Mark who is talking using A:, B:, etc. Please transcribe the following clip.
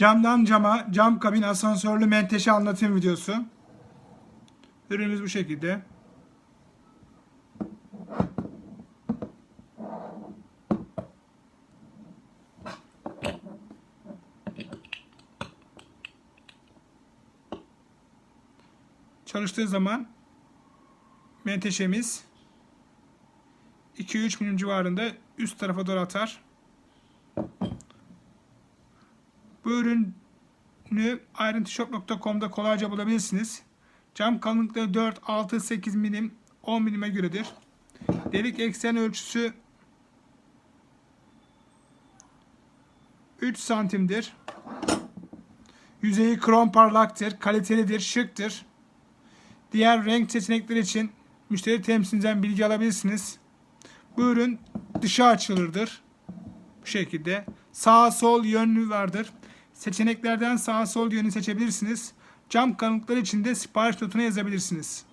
A: Camdan cama, cam kabin asansörlü menteşe anlatım videosu. Ürünümüz bu şekilde. Çalıştığı zaman menteşemiz 2-3 milim civarında üst tarafa doğru atar. Bu ürünü ayrıntıshop.com'da kolayca bulabilirsiniz. Cam kalınlıkları 4, 6, 8 milim, 10 milime göredir. Delik eksen ölçüsü 3 santimdir. Yüzeyi krom parlaktır, kalitelidir, şıktır. Diğer renk seçenekleri için müşteri temsilciden bilgi alabilirsiniz. Bu ürün dışa açılırdır. Bu şekilde. Sağ sol yönlü vardır. Seçeneklerden sağ sol yönü seçebilirsiniz. Cam kalınlıkları için de sipariş notuna yazabilirsiniz.